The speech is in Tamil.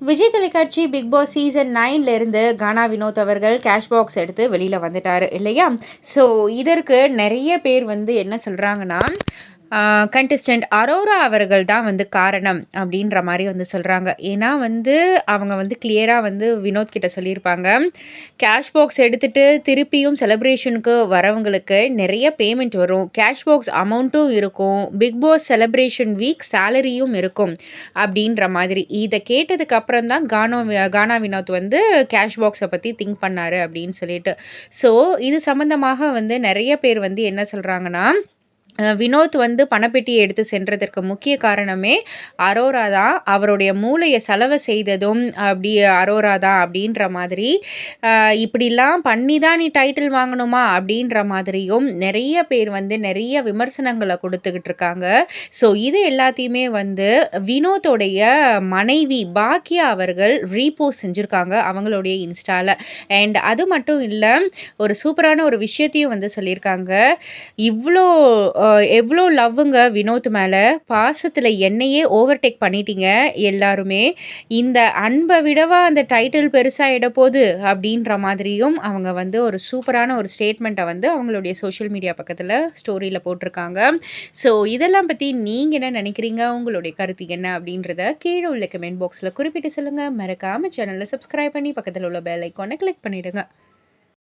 விஜய் தொலைக்காட்சி பிக் பாஸ் சீசன் நைன்லேருந்து கானா வினோத் அவர்கள் கேஷ் பாக்ஸ் எடுத்து வெளியில் வந்துட்டார் இல்லையா? ஸோ இதற்கு நிறைய பேர் வந்து என்ன சொல்கிறாங்கன்னா கண்டஸ்டன்ட் அரோரா அவர்கள் தான் வந்து காரணம் அப்படின்ற மாதிரி வந்து சொல்கிறாங்க ஏன்னா வந்து அவங்க வந்து கிளியராக வந்து வினோத் கிட்ட சொல்லியிருப்பாங்க. கேஷ் பாக்ஸ் எடுத்துகிட்டு திருப்பியும் செலப்ரேஷனுக்கு வரவங்களுக்கு நிறைய பேமெண்ட் வரும். கேஷ் பாக்ஸ் அமௌண்ட்டும் இருக்கும். பிக் பாஸ் செலப்ரேஷன் வீக் சேலரியும் இருக்கும் அப்படின்ற மாதிரி. இதை கேட்டதுக்கு அப்புறம் தான் கானோ கானா வினோத் வந்து கேஷ் பாக்ஸை பற்றி திங்க் பண்ணார் அப்படின்னு சொல்லிட்டு. ஸோ இது சம்மந்தமாக வந்து நிறைய பேர் வந்து என்ன சொல்கிறாங்கன்னா வினோத் வந்து பணப்பெட்டியை எடுத்து சென்றதற்கு முக்கிய காரணமே அரோரா தான். அவருடைய மூளையை செலவு செய்ததும் அப்படி அரோரா தான் அப்படின்ற மாதிரி. இப்படிலாம் பண்ணி தான் நீ டைட்டில் வாங்கணுமா அப்படின்ற மாதிரியும் நிறைய பேர் வந்து நிறைய விமர்சனங்களை கொடுத்துக்கிட்டு இருக்காங்க. ஸோ இது எல்லாத்தையுமே வந்து வினோத்தோடைய மனைவி பாக்கியா அவர்கள் ரீபோஸ்ட் செஞ்சுருக்காங்க அவங்களுடைய இன்ஸ்டாவில் அண்ட் அது மட்டும் இல்லை ஒரு சூப்பரான ஒரு விஷயத்தையும் வந்து சொல்லியிருக்காங்க. இவ்வளோ எவ்வளோ லவ்வுங்க வினோத் மேலே? பாசத்தில் என்னையே ஓவர்டேக் பண்ணிட்டீங்க எல்லாருமே. இந்த அன்பை விடவா அந்த டைட்டில் பெருசாக இடப்போகுது அப்படின்ற மாதிரியும் அவங்க வந்து ஒரு சூப்பரான ஒரு ஸ்டேட்மெண்ட்டை வந்து அவங்களுடைய சோஷியல் மீடியா பக்கத்தில் ஸ்டோரியில் போட்டிருக்காங்க. ஸோ இதெல்லாம் பற்றி நீங்கள் என்ன நினைக்கிறீங்க? உங்களுடைய கருத்து என்ன அப்படின்றத கீழே உள்ள கமெண்ட் பாக்ஸில் குறிப்பிட்டு சொல்லுங்கள் மறக்காமல் சேனலில் சப்ஸ்கிரைப் பண்ணி பக்கத்தில் உள்ள பெல் ஐக்கானை கிளிக் பண்ணிவிடுங்க